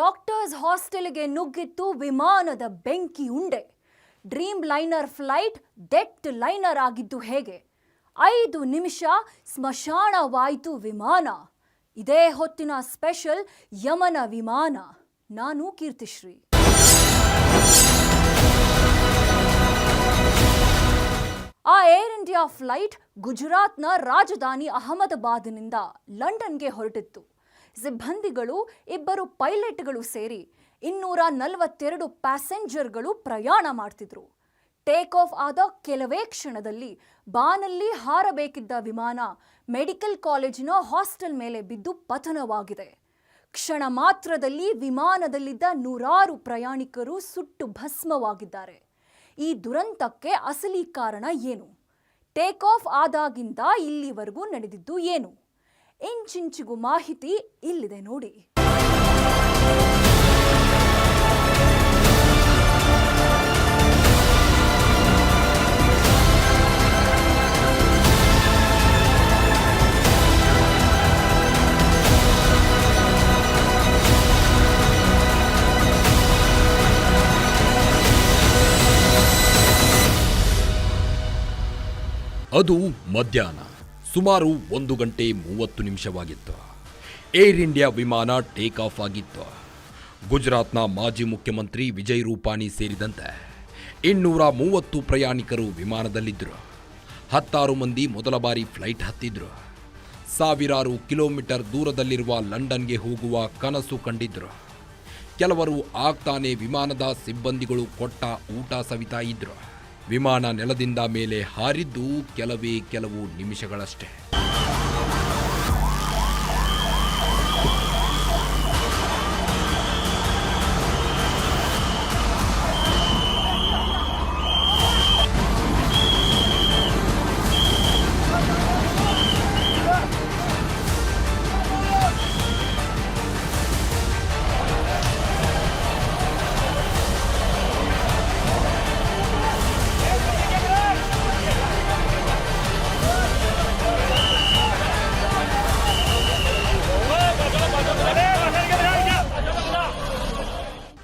Doctors ಹಾಸ್ಟೆಲ್ಗೆ ನುಗ್ಗಿತ್ತು ವಿಮಾನದ ಬೆಂಕಿ ಉಂಡೆ. Dreamliner flight debt liner ಆಗಿದ್ದು ಹೇಗೆ? ಐದು ನಿಮಿಷ ಸ್ಮಶಾನವಾಯಿತು ವಿಮಾನ. ಇದೇ ಹೊತ್ತಿನ ಸ್ಪೆಷಲ್ ಯಮನ ವಿಮಾನ. ನಾನು ಕೀರ್ತಿಶ್ರೀ. ಆ ಏರ್ ಇಂಡಿಯಾ ಫ್ಲೈಟ್ ಗುಜರಾತ್ನ ರಾಜಧಾನಿ ಅಹಮದಾಬಾದ್ನಿಂದ ಲಂಡನ್ಗೆ ಹೊರಟಿತ್ತು. ಸಿಬ್ಬಂದಿಗಳು, ಇಬ್ಬರು ಪೈಲಟ್ಗಳು ಸೇರಿ ಇನ್ನೂರ ನಲವತ್ತೆರಡು ಪ್ಯಾಸೆಂಜರ್ಗಳು ಪ್ರಯಾಣ ಮಾಡ್ತಿದ್ರು. ಟೇಕ್ ಆಫ್ ಆದ ಕೆಲವೇ ಕ್ಷಣದಲ್ಲಿ ಬಾನಲ್ಲಿ ಹಾರಬೇಕಿದ್ದ ವಿಮಾನ ಮೆಡಿಕಲ್ ಕಾಲೇಜಿನ ಹಾಸ್ಟೆಲ್ ಮೇಲೆ ಬಿದ್ದು ಪತನವಾಗಿದೆ. ಕ್ಷಣ ಮಾತ್ರದಲ್ಲಿ ವಿಮಾನದಲ್ಲಿದ್ದ ನೂರಾರು ಪ್ರಯಾಣಿಕರು ಸುಟ್ಟು ಭಸ್ಮವಾಗಿದ್ದಾರೆ. ಈ ದುರಂತಕ್ಕೆ ಅಸಲಿ ಕಾರಣ ಏನು? ಟೇಕ್ ಆಫ್ ಆದಾಗಿಂದ ಇಲ್ಲಿವರೆಗೂ ನಡೆದಿದ್ದು ಏನು? ಇಂಚಿಂಚಿಗೂ ಮಾಹಿತಿ ಇಲ್ಲಿದೆ ನೋಡಿ. ಅದು ಮಧ್ಯಾಹ್ನ. ಸುಮಾರು ಒಂದು ಗಂಟೆ ಮೂವತ್ತು ನಿಮಿಷವಾಗಿತ್ತು. ಏರ್ ಇಂಡಿಯಾ ವಿಮಾನ ಟೇಕ್ ಆಫ್ ಆಗಿತ್ತು. ಗುಜರಾತ್ನ ಮಾಜಿ ಮುಖ್ಯಮಂತ್ರಿ ವಿಜಯ್ ರೂಪಾನಿ ಸೇರಿದಂತೆ ಇನ್ನೂರ ಮೂವತ್ತು ಪ್ರಯಾಣಿಕರು ವಿಮಾನದಲ್ಲಿದ್ದರು. ಹತ್ತಾರು ಮಂದಿ ಮೊದಲ ಬಾರಿ ಫ್ಲೈಟ್ ಹತ್ತಿದ್ರು. ಸಾವಿರಾರು ಕಿಲೋಮೀಟರ್ ದೂರದಲ್ಲಿರುವ ಲಂಡನ್ಗೆ ಹೋಗುವ ಕನಸು ಕಂಡಿದ್ರು. ಕೆಲವರು ಆಗ್ತಾನೆ ವಿಮಾನದ ಸಿಬ್ಬಂದಿಗಳು ಕೊಟ್ಟ ಊಟ ಸವಿತಾ ಇದ್ರು. ವಿಮಾನ ನೆಲದಿಂದ ಮೇಲೆ ಹಾರಿದ್ದು ಕೆಲವೇ ಕೆಲವು ನಿಮಿಷಗಳಷ್ಟೇ.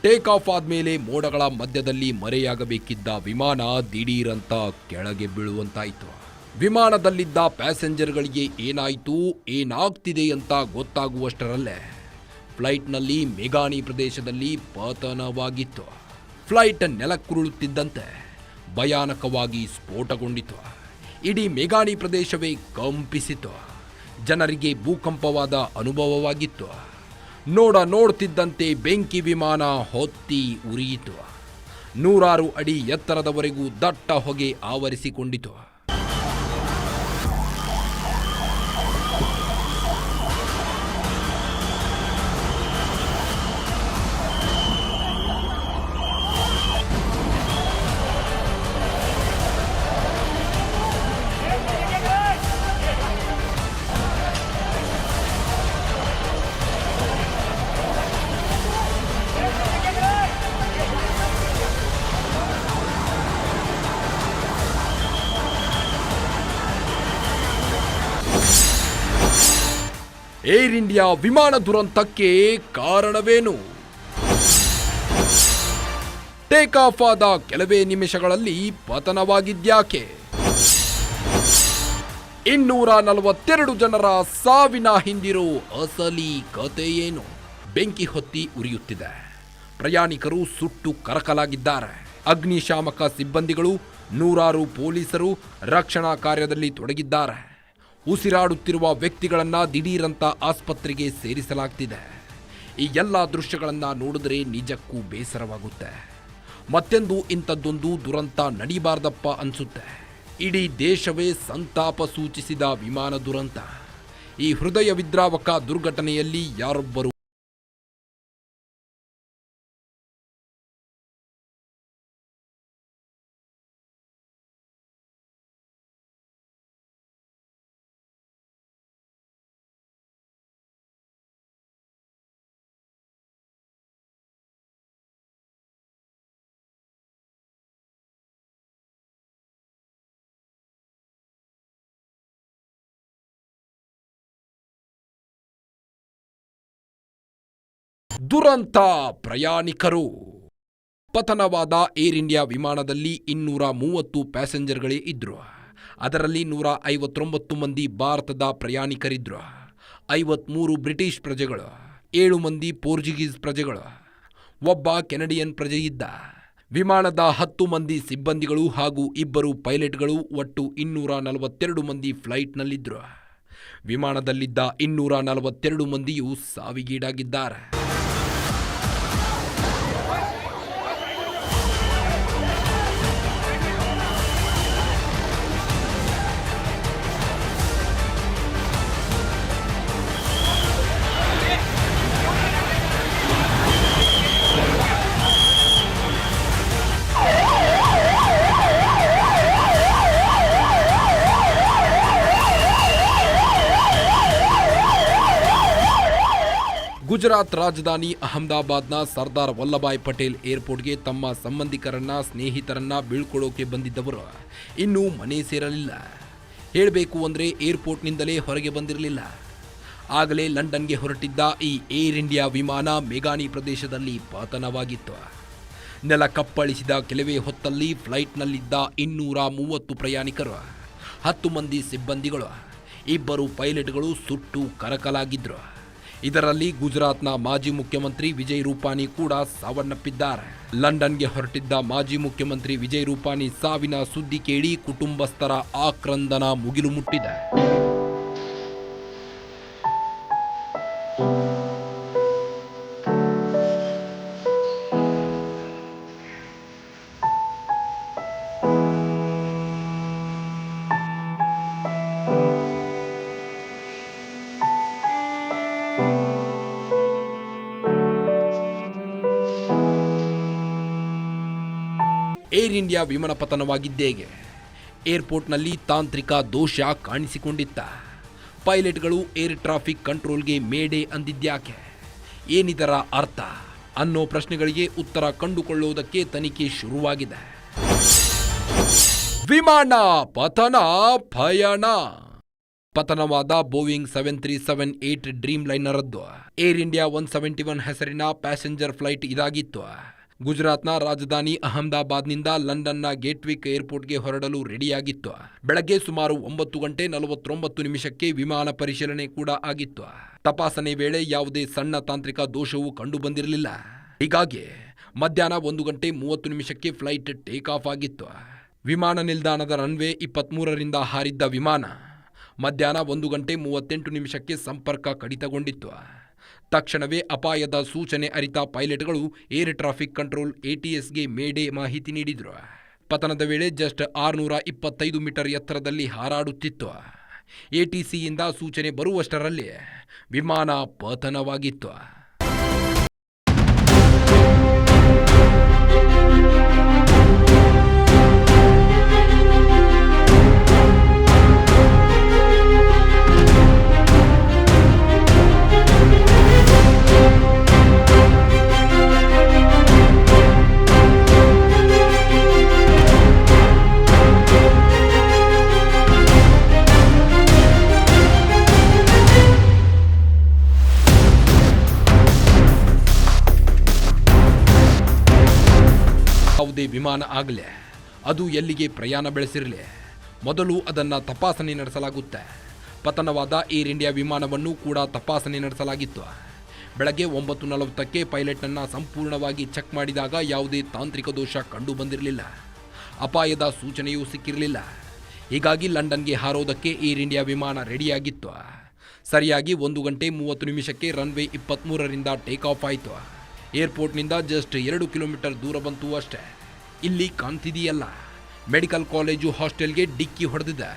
ಟೇಕ್ ಆಫ್ ಆದ್ಮೇಲೆ ಮೋಡಗಳ ಮಧ್ಯದಲ್ಲಿ ಮರೆಯಾಗಬೇಕಿದ್ದ ವಿಮಾನ ದಿಢೀರಂತ ಕೆಳಗೆ ಬೀಳುವಂತಾಯಿತು. ವಿಮಾನದಲ್ಲಿದ್ದ ಪ್ಯಾಸೆಂಜರ್ಗಳಿಗೆ ಏನಾಯಿತು, ಏನಾಗ್ತಿದೆ ಅಂತ ಗೊತ್ತಾಗುವಷ್ಟರಲ್ಲೇ ಫ್ಲೈಟ್ನಲ್ಲಿ ಮೆಗಾನಿ ಪ್ರದೇಶದಲ್ಲಿ ಪತನವಾಗಿತ್ತು. ಫ್ಲೈಟ್ ನೆಲಕ್ಕುರುಳುತ್ತಿದ್ದಂತೆ ಭಯಾನಕವಾಗಿ ಸ್ಫೋಟಗೊಂಡಿತು. ಇಡೀ ಮೆಗಾನಿ ಪ್ರದೇಶವೇ ಕಂಪಿಸಿತು. ಜನರಿಗೆ ಭೂಕಂಪವಾದ ಅನುಭವವಾಗಿತ್ತು. ನೋಡ ನೋಡ್ತಿದ್ದಂತೆ ಬೆಂಕಿ ವಿಮಾನ ಹೊತ್ತಿ ಉರಿಯಿತು. ನೂರಾರು ಅಡಿ ಎತ್ತರದವರೆಗೂ ದಟ್ಟ ಹೊಗೆ ಆವರಿಸಿಕೊಂಡಿತು. ಇಂಡಿಯಾ ವಿಮಾನ ದುರಂತಕ್ಕೆ ಕಾರಣವೇನು? ಟೇಕ್ ಆಫ್ ಆದ ಕೆಲವೇ ನಿಮಿಷಗಳಲ್ಲಿ ಪತನವಾಗಿದ್ಯಾಕೆ? ಇನ್ನೂರ ನಲವತ್ತೆರಡು ಜನರ ಸಾವಿನ ಹಿಂದಿರೋ ಅಸಲಿ ಕತೆ ಏನು? ಬೆಂಕಿ ಹೊತ್ತಿ ಉರಿಯುತ್ತಿದೆ. ಪ್ರಯಾಣಿಕರು ಸುಟ್ಟು ಕರಕಲಾಗಿದ್ದಾರೆ. ಅಗ್ನಿಶಾಮಕ ಸಿಬ್ಬಂದಿಗಳು ನೂರಾರು ಪೊಲೀಸರು ರಕ್ಷಣಾ ಕಾರ್ಯದಲ್ಲಿ ತೊಡಗಿದ್ದಾರೆ. ಉಸಿರಾಡುತ್ತಿರುವ ವ್ಯಕ್ತಿಗಳನ್ನ ದಿಢೀರಂತ ಆಸ್ಪತ್ರೆಗೆ ಸೇರಿಸಲಾಗ್ತಿದೆ. ಈ ಎಲ್ಲ ದೃಶ್ಯಗಳನ್ನ ನೋಡಿದ್ರೆ ನಿಜಕ್ಕೂ ಬೇಸರವಾಗುತ್ತೆ. ಮತ್ತೆಂದು ಇಂಥದ್ದೊಂದು ದುರಂತ ನಡಿಬಾರ್ದಪ್ಪ ಅನಿಸುತ್ತೆ. ಇಡೀ ದೇಶವೇ ಸಂತಾಪ ಸೂಚಿಸಿದ ವಿಮಾನ ದುರಂತ. ಈ ಹೃದಯ ವಿದ್ರಾವಕ ದುರ್ಘಟನೆಯಲ್ಲಿ ಯಾರೊಬ್ಬರು ದುರಂತ ಪ್ರಯಾಣಿಕರು. ಪತನವಾದ ಏರ್ ಇಂಡಿಯಾ ವಿಮಾನದಲ್ಲಿ ಇನ್ನೂರ ಮೂವತ್ತು ಪ್ಯಾಸೆಂಜರ್ಗಳೇ ಇದ್ರು. ಅದರಲ್ಲಿ ನೂರ ಐವತ್ತೊಂಬತ್ತು ಮಂದಿ ಭಾರತದ ಪ್ರಯಾಣಿಕರಿದ್ರು. ಐವತ್ಮೂರು ಬ್ರಿಟಿಷ್ ಪ್ರಜೆಗಳು, ಏಳು ಮಂದಿ ಪೋರ್ಚುಗೀಸ್ ಪ್ರಜೆಗಳು, ಒಬ್ಬ ಕೆನಡಿಯನ್ ಪ್ರಜೆ ಇದ್ದ. ವಿಮಾನದ ಹತ್ತು ಮಂದಿ ಸಿಬ್ಬಂದಿಗಳು ಹಾಗೂ ಇಬ್ಬರು ಪೈಲಟ್ಗಳು ಒಟ್ಟು ಇನ್ನೂರ ನಲವತ್ತೆರಡು ಮಂದಿ ಫ್ಲೈಟ್ನಲ್ಲಿದ್ದರು ವಿಮಾನದಲ್ಲಿದ್ದ ಇನ್ನೂರ ನಲವತ್ತೆರಡು ಮಂದಿಯೂ ಸಾವಿಗೀಡಾಗಿದ್ದಾರೆ. ಗುಜರಾತ್ ರಾಜಧಾನಿ ಅಹಮದಾಬಾದ್ನ ಸರ್ದಾರ್ ವಲ್ಲಭಾಯ್ ಪಟೇಲ್ ಏರ್ಪೋರ್ಟ್ಗೆ ತಮ್ಮ ಸಂಬಂಧಿಕರನ್ನ, ಸ್ನೇಹಿತರನ್ನ ಬೀಳ್ಕೊಳ್ಳೋಕೆ ಬಂದಿದ್ದವರು. ಇನ್ನೂ ಮನೆ ಸೇರಲಿಲ್ಲ. ಹೇಳಬೇಕು ಅಂದರೆ ಏರ್ಪೋರ್ಟ್ನಿಂದಲೇ ಹೊರಗೆ ಬಂದಿರಲಿಲ್ಲ. ಆಗಲೇ ಲಂಡನ್ಗೆ ಹೊರಟಿದ್ದ ಈ ಏರ್ ಇಂಡಿಯಾ ವಿಮಾನ ಮೇಘಾನಿ ಪ್ರದೇಶದಲ್ಲಿ ಪತನವಾಗಿತ್ತು. ನೆಲ ಕಪ್ಪಳಿಸಿದ ಕೆಲವೇ ಹೊತ್ತಲ್ಲಿ ಫ್ಲೈಟ್ನಲ್ಲಿದ್ದ ಇನ್ನೂರ ಮೂವತ್ತು ಪ್ರಯಾಣಿಕರು, ಹತ್ತು ಮಂದಿ ಸಿಬ್ಬಂದಿಗಳು, ಇಬ್ಬರು ಪೈಲಟ್ಗಳು ಸುಟ್ಟು ಕರಕಲಾಗಿದ್ರು. ಇದರಲ್ಲಿ ಗುಜರಾತ್ನ ಮಾಜಿ ಮುಖ್ಯಮಂತ್ರಿ ವಿಜಯ್ ರೂಪಾನಿ ಕೂಡ ಸಾವನ್ನಪ್ಪಿದ್ದಾರೆ. ಲಂಡನ್ಗೆ ಹೊರಟಿದ್ದ ಮಾಜಿ ಮುಖ್ಯಮಂತ್ರಿ ವಿಜಯ್ ರೂಪಾನಿ ಸಾವಿನ ಸುದ್ದಿ ಕೇಳಿ ಕುಟುಂಬಸ್ಥರ ಆಕ್ರಂದನ ಮುಗಿಲು ಮುಟ್ಟಿದೆ. ಇಂಡಿಯಾ ವಿಮಾನ ಪತನವಾಗಿದ್ದೇಗೆ ಏರ್ಪೋರ್ಟ್ನಲ್ಲಿ ತಾಂತ್ರಿಕ ದೋಷ ಕಾಣಿಸಿಕೊಂಡಿತ್ತ. ಪೈಲಟ್ಗಳು ಏರ್ ಟ್ರಾಫಿಕ್ ಕಂಟ್ರೋಲ್ಗೆ ಮೇಡೆ ಅಂದಿದ್ಯಾಕೆ ಏನಿದರ ಅರ್ಥ? ಅನ್ನೋ ಪ್ರಶ್ನೆಗಳಿಗೆ ಉತ್ತರ ಕಂಡುಕೊಳ್ಳುವುದಕ್ಕೆ ತನಿಖೆ ಶುರುವಾಗಿದೆ. ವಿಮಾನ ಪತನ ಪಯಣ. ಪತನವಾದ Boeing seven three seven eight dream ಲೈನರದ್ದು Air India one seventy one ಹೆಸರಿನ ಪ್ಯಾಸೆಂಜರ್ ಫ್ಲೈಟ್ ಇದಾಗಿತ್ತು. ಗುಜರಾತ್ನ ರಾಜಧಾನಿ ಅಹಮದಾಬಾದ್ನಿಂದ ಲಂಡನ್ನ ಗೇಟ್ವಿಕ್ ಏರ್ಪೋರ್ಟ್ಗೆ ಹೊರಡಲು ರೆಡಿಯಾಗಿತ್ತು. ಬೆಳಗ್ಗೆ ಸುಮಾರು ಒಂಬತ್ತು ಗಂಟೆ ನಲವತ್ತೊಂಬತ್ತು ನಿಮಿಷಕ್ಕೆ ವಿಮಾನ ಪರಿಶೀಲನೆ ಕೂಡ ಆಗಿತ್ತು. ತಪಾಸಣೆ ವೇಳೆ ಯಾವುದೇ ಸಣ್ಣ ತಾಂತ್ರಿಕ ದೋಷವೂ ಕಂಡುಬಂದಿರಲಿಲ್ಲ. ಹೀಗಾಗಿ ಮಧ್ಯಾಹ್ನ ಒಂದು ಗಂಟೆ ಮೂವತ್ತು ನಿಮಿಷಕ್ಕೆ ಫ್ಲೈಟ್ ಟೇಕ್ ಆಫ್ ಆಗಿತ್ತು. ವಿಮಾನ ನಿಲ್ದಾಣದ ರನ್ವೇ ಇಪ್ಪತ್ಮೂರರಿಂದ ಹಾರಿದ್ದ ವಿಮಾನ ಮಧ್ಯಾಹ್ನ ಒಂದು ಗಂಟೆ ಮೂವತ್ತೆಂಟು ನಿಮಿಷಕ್ಕೆ ಸಂಪರ್ಕ ಕಡಿತಗೊಂಡಿತ್ತು. ತಕ್ಷಣವೇ ಅಪಾಯದ ಸೂಚನೆ ಅರಿತ ಪೈಲಟ್ಗಳು ಏರ್ ಟ್ರಾಫಿಕ್ ಕಂಟ್ರೋಲ್ ಎಟಿಎಸ್ಗೆ ಮೇಡೆ ಮಾಹಿತಿ ನೀಡಿದರು. ಪತನದ ವೇಳೆ ಜಸ್ಟ್ ಆರುನೂರ ಇಪ್ಪತ್ತೈದು ಮೀಟರ್ ಎತ್ತರದಲ್ಲಿ ಹಾರಾಡುತ್ತಿತ್ತು. ಎಟಿಸಿಯಿಂದ ಸೂಚನೆ ಬರುವಷ್ಟರಲ್ಲಿ ವಿಮಾನ ಪತನವಾಗಿತ್ತು. ವಿಮಾನ ಆಗಲಿ. ಅದು ಎಲ್ಲಿಗೆ ಪ್ರಯಾಣ ಬೆಳೆಸಿರಲಿ. ಮೊದಲು ಅದನ್ನು ತಪಾಸಣೆ ನಡೆಸಲಾಗುತ್ತೆ. ಪತನವಾದ ಏರ್ ಇಂಡಿಯಾ ವಿಮಾನವನ್ನು ಕೂಡ ತಪಾಸಣೆ ನಡೆಸಲಾಗಿತ್ತು. ಬೆಳಗ್ಗೆ ಒಂಬತ್ತು ನಲವತ್ತಕ್ಕೆ ಪೈಲಟ್ನನ್ನು ಸಂಪೂರ್ಣವಾಗಿ ಚೆಕ್ ಮಾಡಿದಾಗ ಯಾವುದೇ ತಾಂತ್ರಿಕ ದೋಷ ಕಂಡು ಬಂದಿರಲಿಲ್ಲ. ಅಪಾಯದ ಸೂಚನೆಯೂ ಸಿಕ್ಕಿರಲಿಲ್ಲ. ಹೀಗಾಗಿ ಲಂಡನ್ಗೆ ಹಾರೋದಕ್ಕೆ ಏರ್ ಇಂಡಿಯಾ ವಿಮಾನ ರೆಡಿಯಾಗಿತ್ತು. ಸರಿಯಾಗಿ ಒಂದು ಗಂಟೆ ಮೂವತ್ತು ನಿಮಿಷಕ್ಕೆ ರನ್ವೇ ಇಪ್ಪತ್ತ್ಮೂರರಿಂದ ಟೇಕ್ ಆಫ್ ಆಯಿತು. ಏರ್ಪೋರ್ಟ್ನಿಂದ ಜಸ್ಟ್ ಎರಡು ಕಿಲೋಮೀಟರ್ ದೂರ ಬಂತು ಅಷ್ಟೇ. ಇಲ್ಲಿ ಕಾಣ್ತಿದೆಯಲ್ಲ. ಮೆಡಿಕಲ್ ಕಾಲೇಜು ಹಾಸ್ಟೆಲ್ಗೆ ಡಿಕ್ಕಿ ಹೊಡೆದಿದೆ.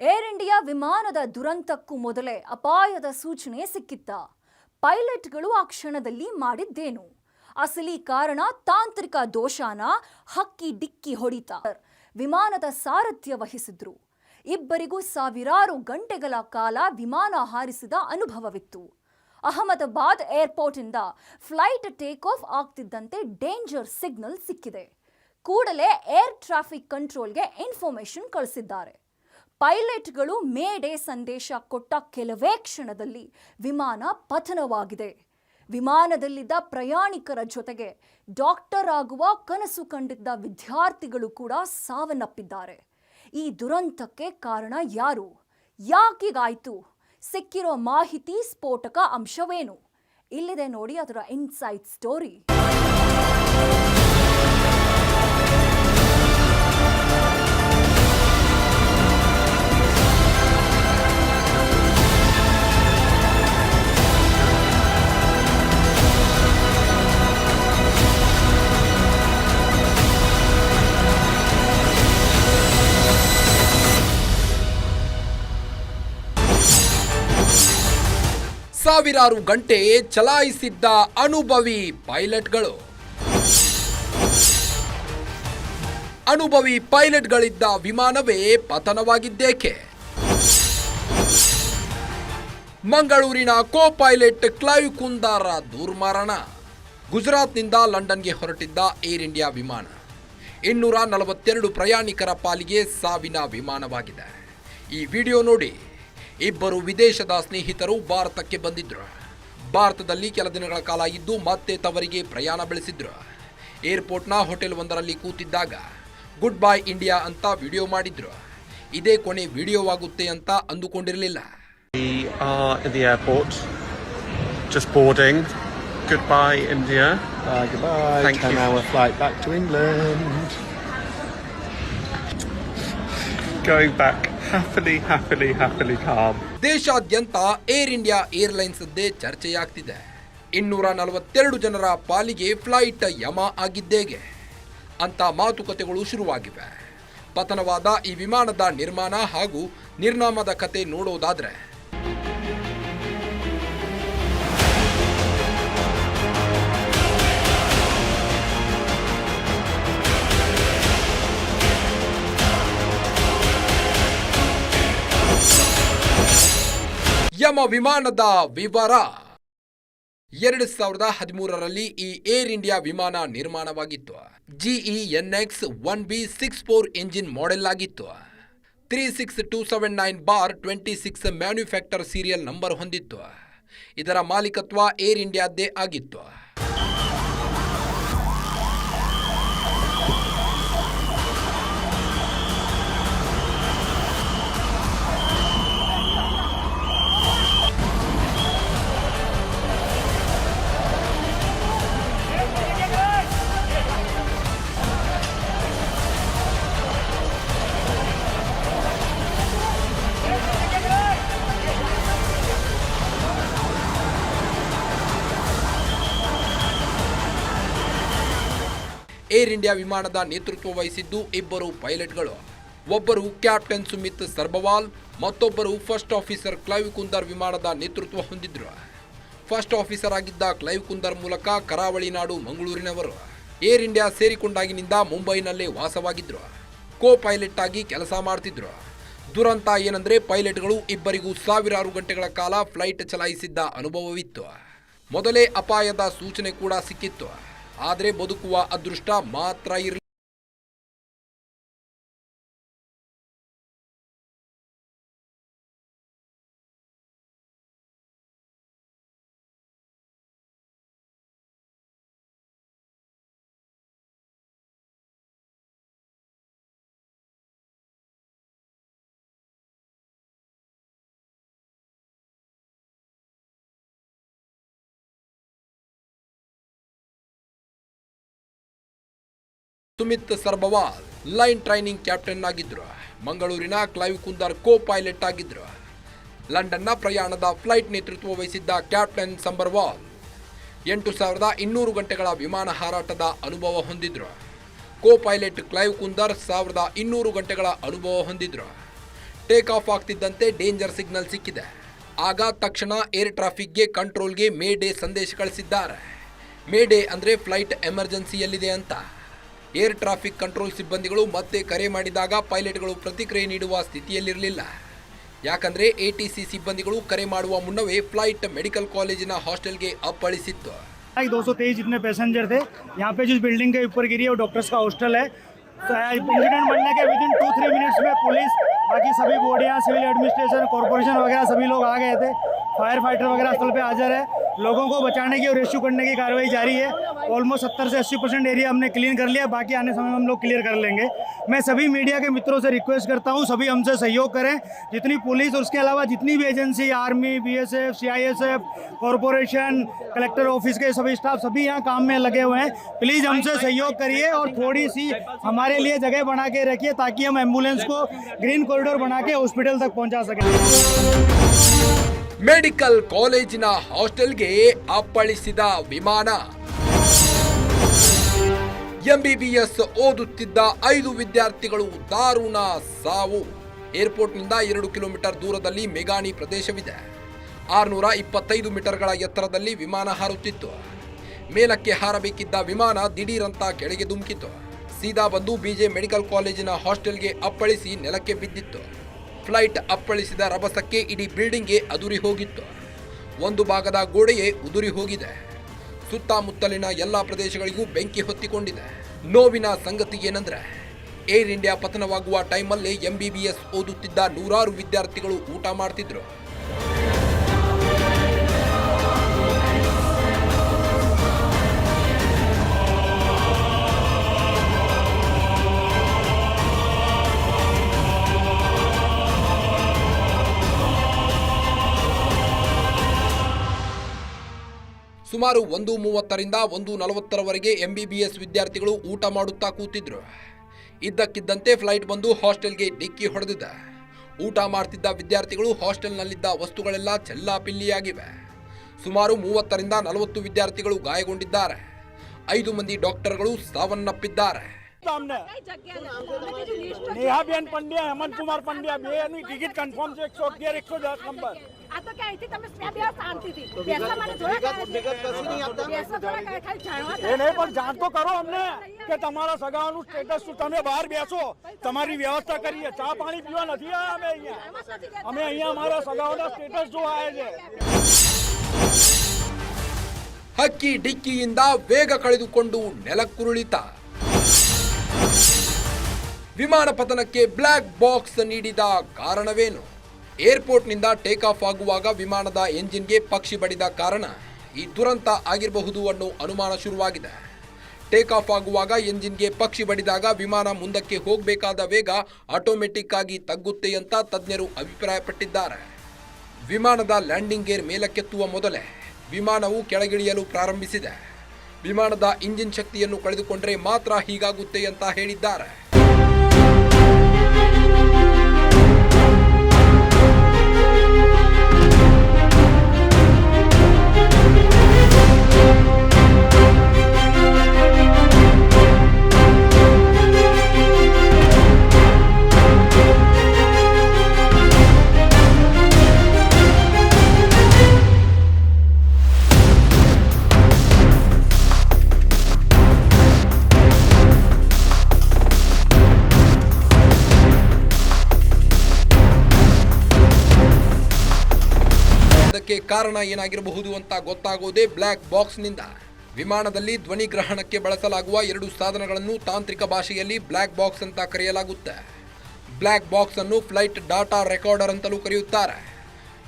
ಏರ್ ಇಂಡಿಯಾ ವಿಮಾನದ ದುರಂತಕ್ಕೂ ಮೊದಲೇ ಅಪಾಯದ ಸೂಚನೆ ಸಿಕ್ಕಿತ್ತ. ಪೈಲಟ್ಗಳು ಆ ಕ್ಷಣದಲ್ಲಿ ಮಾಡಿದ್ದೇನು? ಅಸಲಿ ಕಾರಣ ತಾಂತ್ರಿಕ ದೋಷಾನ ಹಕ್ಕಿ ಡಿಕ್ಕಿ ಹೊಡಿತ ವಿಮಾನದ ಸಾರಥ್ಯ ವಹಿಸಿದ್ರು. ಇಬ್ಬರಿಗೂ ಸಾವಿರಾರು ಗಂಟೆಗಳ ಕಾಲ ವಿಮಾನ ಹಾರಿಸಿದ ಅನುಭವವಿತ್ತು. ಅಹಮದಾಬಾದ್ ಏರ್ಪೋರ್ಟಿಂದ ಫ್ಲೈಟ್ ಟೇಕ್ ಆಫ್ ಆಗ್ತಿದ್ದಂತೆ ಡೇಂಜರ್ ಸಿಗ್ನಲ್ ಸಿಕ್ಕಿದೆ. ಕೂಡಲೇ ಏರ್ ಟ್ರಾಫಿಕ್ ಕಂಟ್ರೋಲ್ಗೆ ಇನ್ಫಾರ್ಮೇಶನ್ ಕಳಿಸಿದ್ದಾರೆ. ಪೈಲಟ್ಗಳು ಮೇಡೆ ಸಂದೇಶ ಕೊಟ್ಟ ಕೆಲವೇ ಕ್ಷಣದಲ್ಲಿ ವಿಮಾನ ಪತನವಾಗಿದೆ. ವಿಮಾನದಲ್ಲಿದ್ದ ಪ್ರಯಾಣಿಕರ ಜೊತೆಗೆ ಡಾಕ್ಟರ್ ಆಗುವ ಕನಸು ಕಂಡಿದ್ದ ವಿದ್ಯಾರ್ಥಿಗಳು ಕೂಡ ಸಾವನ್ನಪ್ಪಿದ್ದಾರೆ. ಈ ದುರಂತಕ್ಕೆ ಕಾರಣ ಯಾರು? ಯಾಕಿಗಾಯ್ತು? ಸಿಕ್ಕಿರೋ ಮಾಹಿತಿ ಸ್ಫೋಟಕ ಅಂಶವೇನು? ಇಲ್ಲಿದೆ ನೋಡಿ ಅದರ ಇನ್ಸೈಟ್ ಸ್ಟೋರಿ. ಸಾವಿರಾರು ಗಂಟೆ ಚಲಾಯಿಸಿದ್ದ ಅನುಭವಿ ಪೈಲಟ್ಗಳು. ಅನುಭವಿ ಪೈಲಟ್ಗಳಿದ್ದ ವಿಮಾನವೇ ಪತನವಾಗಿದ್ದೇಕೆ? ಮಂಗಳೂರಿನ ಕೋ ಪೈಲಟ್ ಕ್ಲೈವ್ ಕುಂದಾರ ದುರ್ಮರಣ. ಗುಜರಾತ್ನಿಂದ ಲಂಡನ್ಗೆ ಹೊರಟಿದ್ದ ಏರ್ ಇಂಡಿಯಾ ವಿಮಾನ. ಇನ್ನೂರ ನಲವತ್ತೆರಡು ಪ್ರಯಾಣಿಕರ ಪಾಲಿಗೆ ಸಾವಿನ ವಿಮಾನವಾಗಿದೆ. ಈ ವಿಡಿಯೋ ನೋಡಿ. ಇಬ್ಬರು ವಿದೇಶದ ಸ್ನೇಹಿತರು ಭಾರತಕ್ಕೆ ಬಂದಿದ್ದರು ಭಾರತದಲ್ಲಿ ಕೆಲ ದಿನಗಳ ಕಾಲ ಇದ್ದು ಮತ್ತೆ ತವರಿಗೆ ಪ್ರಯಾಣ ಬೆಳೆಸಿದ್ರು ಏರ್ಪೋರ್ಟ್ನ ಹೋಟೆಲ್ ಒಂದರಲ್ಲಿ ಕೂತಿದ್ದಾಗ ಗುಡ್ ಬೈ ಇಂಡಿಯಾ ಅಂತ ವಿಡಿಯೋ ಮಾಡಿದ್ರು ಇದೇ ಕೊನೆ ವಿಡಿಯೋವಾಗುತ್ತೆ ಅಂತ ಅಂದುಕೊಂಡಿರಲಿಲ್ಲ We are in the airport, just boarding. Goodbye, India. Bye, goodbye. Thank 10 you. hour flight back to England. Going back happily, happily, happily calm. ದೇಶಾದ್ಯಂತ ಏರ್ ಇಂಡಿಯಾ ಏರ್ಲೈನ್ಸ್ ಏರ್ಲೈನ್ಸ್ದ್ದೇ ಚರ್ಚೆಯಾಗ್ತಿದೆ. ಇನ್ನೂರ ನಲವತ್ತೆರಡು ಜನರ ಪಾಲಿಗೆ ಫ್ಲೈಟ್ ಯಮ ಆಗಿದ್ದೇಗೆ. ಅಂತ ಮಾತುಕತೆಗಳು ಶುರುವಾಗಿವೆ. ಪತನವಾದ ಈ ವಿಮಾನದ ನಿರ್ಮಾಣ ಹಾಗೂ ನಿರ್ನಾಮದ ಕತೆ ನೋಡೋದಾದ್ರೆ ಯಮ ವಿಮಾನದ ವಿವರ. ಎರಡು ಸಾವಿರದ ಹದಿಮೂರರಲ್ಲಿ ಈ ಏರ್ ಇಂಡಿಯಾ ವಿಮಾನ ನಿರ್ಮಾಣವಾಗಿತ್ತು. GE N X one B six four engine model ಆಗಿತ್ತು. Three six two seven nine bar twenty six manufacture serial number ಹೊಂದಿತ್ತು. ಇದರ ಮಾಲೀಕತ್ವ ಏರ್ ಇಂಡಿಯಾದ್ದೇ ಆಗಿತ್ತು. ಏರ್ ಇಂಡಿಯಾ ವಿಮಾನದ ನೇತೃತ್ವ ವಹಿಸಿದ್ದು ಇಬ್ಬರು ಪೈಲಟ್ಗಳು. ಒಬ್ಬರು ಕ್ಯಾಪ್ಟನ್ ಸುಮಿತ್ ಸರ್ಬವಾಲ್, ಮತ್ತೊಬ್ಬರು ಫಸ್ಟ್ ಆಫೀಸರ್ ಕ್ಲೈವ್ ಕುಂದರ್ ವಿಮಾನದ ನೇತೃತ್ವ ಹೊಂದಿದ್ರು. ಫಸ್ಟ್ ಆಫೀಸರ್ ಆಗಿದ್ದ ಕ್ಲೈವ್ ಕುಂದರ್ ಮೂಲಕ ಕರಾವಳಿ ನಾಡು ಮಂಗಳೂರಿನವರು. ಏರ್ ಇಂಡಿಯಾ ಸೇರಿಕೊಂಡಾಗಿನಿಂದ ಮುಂಬೈನಲ್ಲೇ ವಾಸವಾಗಿದ್ದರು ಕೋ ಪೈಲಟ್ ಆಗಿ ಕೆಲಸ ಮಾಡ್ತಿದ್ರು. ದುರಂತ ಏನಂದ್ರೆ ಪೈಲಟ್ಗಳು ಇಬ್ಬರಿಗೂ ಸಾವಿರಾರು ಗಂಟೆಗಳ ಕಾಲ ಫ್ಲೈಟ್ ಚಲಾಯಿಸಿದ್ದ ಅನುಭವವಿತ್ತು. ಮೊದಲೇ ಅಪಾಯದ ಸೂಚನೆ ಕೂಡ ಸಿಕ್ಕಿತ್ತು. ಆದರೆ ಬದುಕುವ ಅದೃಷ್ಟ ಮಾತ್ರ ಇರಲಿ Sumit Sabharwal line training captain ಆಗಿದ್ರು. ಮಂಗಳೂರಿನ ಕ್ಲೈವ್ ಕುಂದರ್ ಕೋ ಪೈಲಟ್ ಆಗಿದ್ರು. ಲಂಡನ್ನ ಪ್ರಯಾಣದ ಫ್ಲೈಟ್ ನೇತೃತ್ವ ವಹಿಸಿದ್ದ ಕ್ಯಾಪ್ಟನ್ ಸಂಬರ್ವಾಲ್ ಎಂಟು ಸಾವಿರದ ಇನ್ನೂರು ಗಂಟೆಗಳ ವಿಮಾನ ಹಾರಾಟದ ಅನುಭವ ಹೊಂದಿದ್ರು. ಕೋ ಪೈಲಟ್ ಕ್ಲೈವ್ ಕುಂದರ್ ಸಾವಿರದ ಇನ್ನೂರು ಗಂಟೆಗಳ ಅನುಭವ ಹೊಂದಿದ್ರು. ಟೇಕ್ ಆಫ್ ಆಗ್ತಿದ್ದಂತೆ ಡೇಂಜರ್ ಸಿಗ್ನಲ್ ಸಿಕ್ಕಿದೆ. ಆಗ ತಕ್ಷಣ ಏರ್ ಟ್ರಾಫಿಕ್ಗೆ ಕಂಟ್ರೋಲ್ಗೆ ಮೇ ಡೇ ಸಂದೇಶ ಕಳಿಸಿದ್ದಾರೆ. ಮೇ ಡೇ ಅಂದರೆ ಫ್ಲೈಟ್ ಎಮರ್ಜೆನ್ಸಿಯಲ್ಲಿದೆ ಅಂತ. ಏರ್ ಟ್ರಾಫಿಕ್ ಕಂಟ್ರೋಲ್ ಸಿಬ್ಬಂದಿಗಳು ಮತ್ತೆ ಕರೆ ಮಾಡಿದಾಗ ಪೈಲಟ್ಗಳು ಪ್ರತಿಕ್ರಿಯೆ ನೀಡುವ ಸ್ಥಿತಿಯಲ್ಲಿರಲಿಲ್ಲ ಯಾಕಂದ್ರೆ ಎಟಿಸಿ ಸಿಬ್ಬಂದಿಗಳು ಕರೆ ಮಾಡುವ ಮುನ್ನವೇ ಫ್ಲೈಟ್ ಮೆಡಿಕಲ್ ಕಾಲೇಜಿನ ಹಾಸ್ಟೆಲ್ಗೆ ಅಪ್ಪಳಿಸಿತ್ತು दो सौ तेईस जितने पैसेंजर थे यहाँ पे जिस बिल्डिंग के ऊपर गिरी है वो डॉक्टर्स का हॉस्टल है इंसिडेंट बनने के within two three minutes में पुलिस बाकी सभी बॉडियाँ सिविल एडमिनिस्ट्रेशन कॉरपोरेशन वगैरह सभी लोग आ गए थे। फायर फाइटर वगैरह स्थल पे हाजिर है। लोगों को बचाने की और रेस्क्यू करने की कार्रवाई जारी है। ऑलमोस्ट सत्तर से अस्सी परसेंट एरिया हमने क्लीन कर लिया। बाकी आने समय में हम लोग क्लियर कर लेंगे। मैं सभी मीडिया के मित्रों से रिक्वेस्ट करता हूँ, सभी हमसे सहयोग करें। जितनी पुलिस और उसके अलावा जितनी भी agency army B S F C I S F corporation collector office के सभी स्टाफ सभी यहाँ काम में लगे हुए हैं। प्लीज़ हमसे सहयोग करिए और थोड़ी सी हमारे लिए जगह बना के रखिए ताकि हम एम्बुलेंस को ग्रीन कॉरिडोर बना के हॉस्पिटल तक पहुँचा सकें ಮೆಡಿಕಲ್ ಕಾಲೇಜಿನ ಹಾಸ್ಟೆಲ್ಗೆ ಅಪ್ಪಳಿಸಿದ ವಿಮಾನ ಎಂಬಿಬಿಎಸ್ ಓದುತ್ತಿದ್ದ ಐದು ವಿದ್ಯಾರ್ಥಿಗಳು ದಾರುಣ ಸಾವು ಏರ್ಪೋರ್ಟ್ನಿಂದ ಎರಡು ಕಿಲೋಮೀಟರ್ ದೂರದಲ್ಲಿ ಮೆಗಾನಿ ಪ್ರದೇಶವಿದೆ ಆರುನೂರ ಇಪ್ಪತ್ತೈದು ಮೀಟರ್ಗಳ ಎತ್ತರದಲ್ಲಿ ವಿಮಾನ ಹಾರುತ್ತಿತ್ತು ಮೇಲಕ್ಕೆ ಹಾರಬೇಕಿದ್ದ ವಿಮಾನ ದಿಢೀರಂತ ಕೆಳಗೆ ಧುಮುಕಿತು ಸೀದಾ ಬಂದು ಬಿಜೆ ಮೆಡಿಕಲ್ ಕಾಲೇಜಿನ ಹಾಸ್ಟೆಲ್ಗೆ ಅಪ್ಪಳಿಸಿ ನೆಲಕ್ಕೆ ಬಿದ್ದಿತ್ತು. ಫ್ಲೈಟ್ ಅಪ್ಪಳಿಸಿದ ರಭಸಕ್ಕೆ ಇಡೀ ಬಿಲ್ಡಿಂಗ್ಗೆ ಅದುರಿ ಹೋಗಿತ್ತು. ಒಂದು ಭಾಗದ ಗೋಡೆಯೇ ಉದುರಿ ಹೋಗಿದೆ. ಸುತ್ತಮುತ್ತಲಿನ ಎಲ್ಲ ಪ್ರದೇಶಗಳಿಗೂ ಬೆಂಕಿ ಹೊತ್ತಿಕೊಂಡಿದೆ. ನೋವಿನ ಸಂಗತಿ ಏನಂದ್ರೆ, ಏರ್ ಇಂಡಿಯಾ ಪತನವಾಗುವ ಟೈಮಲ್ಲೇ ಎಂಬಿಬಿಎಸ್ ಓದುತ್ತಿದ್ದ ನೂರಾರು ವಿದ್ಯಾರ್ಥಿಗಳು ಊಟ ಮಾಡ್ತಿದ್ರು. ಸುಮಾರು ಒಂದು ಮೂವತ್ತರಿಂದ ಒಂದು ನಲವತ್ತರವರೆಗೆ ಎಂಬಿಬಿಎಸ್ ವಿದ್ಯಾರ್ಥಿಗಳು ಊಟ ಮಾಡುತ್ತಾ ಕೂತಿದ್ರು. ಇದ್ದಕ್ಕಿದ್ದಂತೆ ಫ್ಲೈಟ್ ಬಂದು ಹಾಸ್ಟೆಲ್ಗೆ ಡಿಕ್ಕಿ ಹೊಡೆದಿದೆ. ಊಟ ಮಾಡ್ತಿದ್ದ ವಿದ್ಯಾರ್ಥಿಗಳು ಹಾಸ್ಟೆಲ್ನಲ್ಲಿದ್ದ ವಸ್ತುಗಳೆಲ್ಲ ಚೆಲ್ಲಾಪಿಲ್ಲಿಯಾಗಿವೆ. ಸುಮಾರು ಮೂವತ್ತರಿಂದ ನಲವತ್ತು ವಿದ್ಯಾರ್ಥಿಗಳು ಗಾಯಗೊಂಡಿದ್ದಾರೆ. ಐದು ಮಂದಿ ಡಾಕ್ಟರ್ಗಳು ಸಾವನ್ನಪ್ಪಿದ್ದಾರೆ. અમને નેહાબેન પંડ્યા હેમંતકુમાર પંડ્યા બે એની ટિકિટ કન્ફર્મ છે એકસો અગિયાર એકસો દસ નંબર જાણ તો કરો તમારા સગાનું સ્ટેટસ તમે બહાર બેસો તમારી વ્યવસ્થા કરીએ. ચા પાણી પીવા નથી આવ્યા અમે અહીંયા. અમે અહીંયા અમારા સગાઓના સ્ટેટસ જોવા આવ્યા છે. ಹಕ್ಕಿ ಡಿಕ್ಕಿಯಿಂದ ವೇಗ ಕಳೆದುಕೊಂಡು ನೆಲಕ್ಕುರುಳಿತ ವಿಮಾನ ಪತನಕ್ಕೆ ಬ್ಲ್ಯಾಕ್ ಬಾಕ್ಸ್ ನೀಡಿದ ಕಾರಣವೇನು? ಏರ್ಪೋರ್ಟ್ನಿಂದ ಟೇಕ್ ಆಫ್ ಆಗುವಾಗ ವಿಮಾನದ ಎಂಜಿನ್ಗೆ ಪಕ್ಷಿ ಬಡಿದ ಕಾರಣ ಈ ದುರಂತ ಆಗಿರಬಹುದು ಅನ್ನೋ ಅನುಮಾನ ಶುರುವಾಗಿದೆ. ಟೇಕ್ ಆಫ್ ಆಗುವಾಗ ಎಂಜಿನ್ಗೆ ಪಕ್ಷಿ ಬಡಿದಾಗ ವಿಮಾನ ಮುಂದಕ್ಕೆ ಹೋಗಬೇಕಾದ ವೇಗ ಆಟೋಮೆಟಿಕ್ ಆಗಿ ತಗ್ಗುತ್ತೆ ಅಂತ ತಜ್ಞರು ಅಭಿಪ್ರಾಯಪಟ್ಟಿದ್ದಾರೆ. ವಿಮಾನದ ಲ್ಯಾಂಡಿಂಗ್ ಗೇರ್ ಮೇಲಕ್ಕೆತ್ತುವ ಮೊದಲೇ ವಿಮಾನವು ಕೆಳಗಿಳಿಯಲು ಪ್ರಾರಂಭಿಸಿದೆ. ವಿಮಾನದ ಇಂಜಿನ್ ಶಕ್ತಿಯನ್ನು ಕಳೆದುಕೊಂಡರೆ ಮಾತ್ರ ಹೀಗಾಗುತ್ತೆ ಅಂತ ಹೇಳಿದ್ದಾರೆ. Thank you. ಅದಕ್ಕೆ ಕಾರಣ ಏನಾಗಿರಬಹುದು ಅಂತ ಗೊತ್ತಾಗೋದೇ ಬ್ಲ್ಯಾಕ್ ಬಾಕ್ಸ್ನಿಂದ. ವಿಮಾನದಲ್ಲಿ ಧ್ವನಿ ಗ್ರಹಣಕ್ಕೆ ಬಳಸಲಾಗುವ ಎರಡು ಸಾಧನಗಳನ್ನು ತಾಂತ್ರಿಕ ಭಾಷೆಯಲ್ಲಿ ಬ್ಲ್ಯಾಕ್ ಬಾಕ್ಸ್ ಅಂತ ಕರೆಯಲಾಗುತ್ತೆ. ಬ್ಲ್ಯಾಕ್ ಬಾಕ್ಸ್ ಅನ್ನು ಫ್ಲೈಟ್ ಡಾಟಾ ರೆಕಾರ್ಡರ್ ಅಂತಲೂ ಕರೆಯುತ್ತಾರೆ.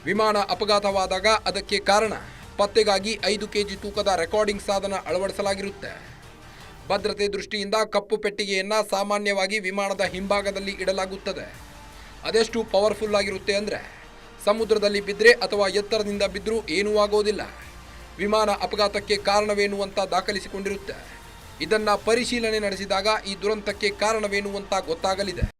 ವಿಮಾನ ಅಪಘಾತವಾದಾಗ ಅದಕ್ಕೆ ಕಾರಣ ಪತ್ತೆಗಾಗಿ ಐದು ಕೆಜಿ ತೂಕದ ರೆಕಾರ್ಡಿಂಗ್ ಸಾಧನ ಅಳವಡಿಸಲಾಗಿರುತ್ತೆ. ಭದ್ರತೆ ದೃಷ್ಟಿಯಿಂದ ಕಪ್ಪು ಪೆಟ್ಟಿಗೆಯನ್ನು ಸಾಮಾನ್ಯವಾಗಿ ವಿಮಾನದ ಹಿಂಭಾಗದಲ್ಲಿ ಇಡಲಾಗುತ್ತದೆ. ಅದೆಷ್ಟು ಪವರ್ಫುಲ್ ಆಗಿರುತ್ತೆ ಅಂದರೆ ಸಮುದ್ರದಲ್ಲಿ ಬಿದ್ದರೆ ಅಥವಾ ಎತ್ತರದಿಂದ ಬಿದ್ದರೂ ಏನೂ ಆಗೋದಿಲ್ಲ. ವಿಮಾನ ಅಪಘಾತಕ್ಕೆ ಕಾರಣವೇನು ಅಂತ ದಾಖಲಿಸಿಕೊಂಡಿರುತ್ತೆ. ಇದನ್ನು ಪರಿಶೀಲನೆ ನಡೆಸಿದಾಗ ಈ ದುರಂತಕ್ಕೆ ಕಾರಣವೇನು ಅಂತ ಗೊತ್ತಾಗಲಿದೆ.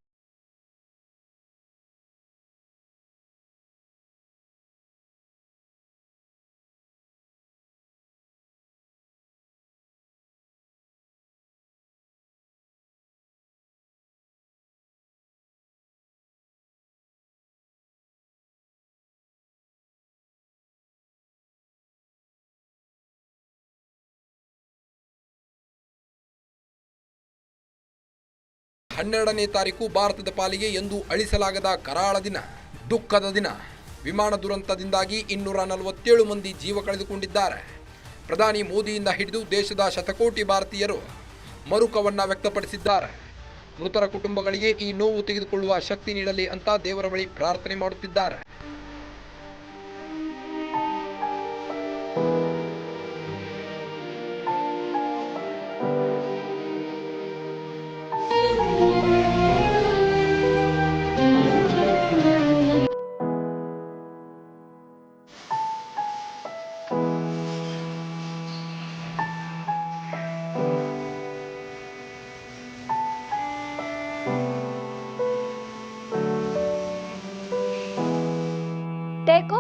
ಹನ್ನೆರಡನೇ ತಾರೀಕು ಭಾರತದ ಪಾಲಿಗೆ ಎಂದು ಅಳಿಸಲಾಗದ ಕರಾಳ ದಿನ. ದುಃಖದ ದಿನ. ವಿಮಾನ ದುರಂತದಿಂದಾಗಿ ಇನ್ನೂರ ನಲವತ್ತೇಳು ಮಂದಿ ಜೀವ ಕಳೆದುಕೊಂಡಿದ್ದಾರೆ. ಪ್ರಧಾನಿ ಮೋದಿಯಿಂದ ಹಿಡಿದು ದೇಶದ ಶತಕೋಟಿ ಭಾರತೀಯರು ಮರುಕವನ್ನ ವ್ಯಕ್ತಪಡಿಸಿದ್ದಾರೆ. ಮೃತರ ಕುಟುಂಬಗಳಿಗೆ ಈ ನೋವು ತೆಗೆದುಕೊಳ್ಳುವ ಶಕ್ತಿ ನೀಡಲಿ ಅಂತ ದೇವರ ಬಳಿ ಪ್ರಾರ್ಥನೆ ಮಾಡುತ್ತಿದ್ದಾರೆ.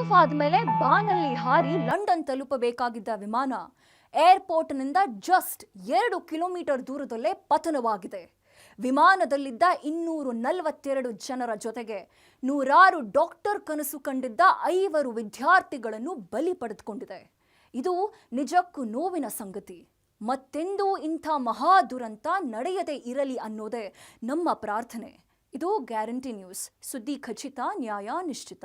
ಟೇಕ್ ಆಫ್ ಆದ್ಮೇಲೆ ಬಾನಲ್ಲಿ ಹಾರಿ ಲಂಡನ್ ತಲುಪಬೇಕಾಗಿದ್ದ ವಿಮಾನ ಏರ್ಪೋರ್ಟ್ನಿಂದ ಜಸ್ಟ್ ಎರಡು ಕಿಲೋಮೀಟರ್ ದೂರದಲ್ಲೇ ಪತನವಾಗಿದೆ. ವಿಮಾನದಲ್ಲಿದ್ದ ಇನ್ನೂರು ನಲವತ್ತೆರಡು ಜನರ ಜೊತೆಗೆ ನೂರಾರು ಡಾಕ್ಟರ್ ಕನಸು ಕಂಡಿದ್ದ ಐವರು ವಿದ್ಯಾರ್ಥಿಗಳನ್ನು ಬಲಿ ಪಡೆದುಕೊಂಡಿದೆ. ಇದು ನಿಜಕ್ಕೂ ನೋವಿನ ಸಂಗತಿ. ಮತ್ತೆಂದೂ ಇಂಥ ಮಹಾ ದುರಂತ ನಡೆಯದೇ ಇರಲಿ ಅನ್ನೋದೇ ನಮ್ಮ ಪ್ರಾರ್ಥನೆ. ಇದು ಗ್ಯಾರಂಟಿ ನ್ಯೂಸ್. ಸುದ್ದಿ ಖಚಿತ, ನ್ಯಾಯ ನಿಶ್ಚಿತ.